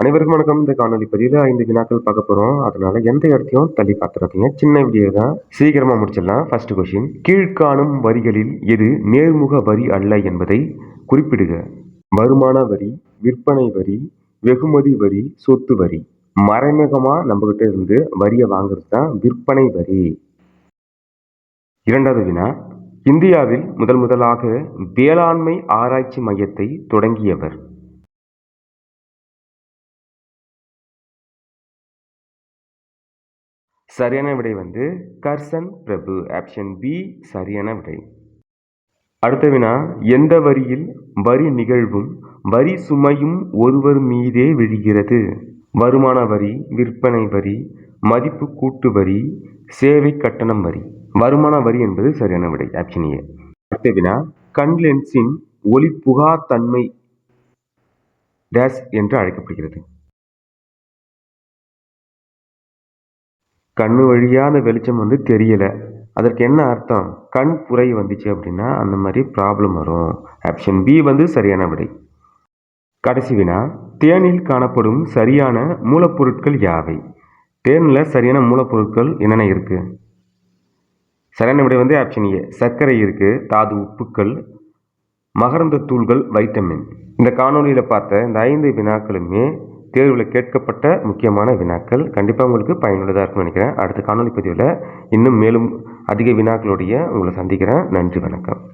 அனைவருக்கும் வணக்கம். இந்த காணொலி பதிவில் ஐந்து வினாக்கள் பார்க்க போகிறோம் அதனால எந்த இடத்தையும் தள்ளி பார்த்துறாதீங்க சின்ன வீடியோ தான் சீக்கிரமாக முடிச்சிடலாம். ஃபர்ஸ்ட் கொஷின் கீழ்காணும் வரிகளில் எது நேர்முக வரி அல்ல என்பதை குறிப்பிடுக. வருமான வரி விற்பனை வரி வெகுமதி வரி சொத்து வரி. மறைமுகமாக நம்மகிட்ட இருந்து வரியை வாங்குறது தான் விற்பனை வரி. இரண்டாவது வினா. இந்தியாவில் முதல் முதலாக வேளாண்மை ஆராய்ச்சி மையத்தை தொடங்கியவர் சரியான விடை வந்து கர்சன் பிரபு ஆப்ஷன் பி சரியான விடை. அடுத்த வினா எந்த வரியில் வரி நிகழ்வும் வரி சுமையும் ஒருவர் மீதே விழுகிறது? வருமான வரி விற்பனை வரி மதிப்பு கூட்டு வரி சேவை கட்டணம் வரி. வருமான வரி என்பது சரியான விடை ஆப்ஷன் ஏ அடுத்த வினா கண் லென்ஸின் ஒளி புகாத்தன்மை டேஸ் என்று அழைக்கப்படுகிறது. கண்ணு வழியாக அந்த வெளிச்சம் வந்து தெரியலை. அதற்கு என்ன அர்த்தம்? கண் புரை வந்துச்சு அப்படின்னா அந்த மாதிரி ப்ராப்ளம் வரும். ஆப்ஷன் பி வந்து சரியான விடை. கடைசி வினா தேனில் காணப்படும் சரியான மூலப்பொருட்கள் யாவை? தேனில் சரியான மூலப்பொருட்கள் என்னென்ன இருக்குது சரியான விடை வந்து ஆப்ஷன் ஏ சர்க்கரை இருக்குது தாது உப்புக்கள் மகரந்த தூள்கள் வைட்டமின் இந்த காணொலியில் பார்த்த இந்த ஐந்து வினாக்களுமே தேர்வில் கேட்கப்பட்ட முக்கியமான வினாக்கள் கண்டிப்பாக உங்களுக்கு பயனுள்ளதாக இருக்கும்னு நினைக்கிறேன். அடுத்த காணொலி பதிவில் இன்னும் மேலும் அதிக வினாக்களுடைய உங்களை சந்திக்கிறேன். நன்றி வணக்கம்.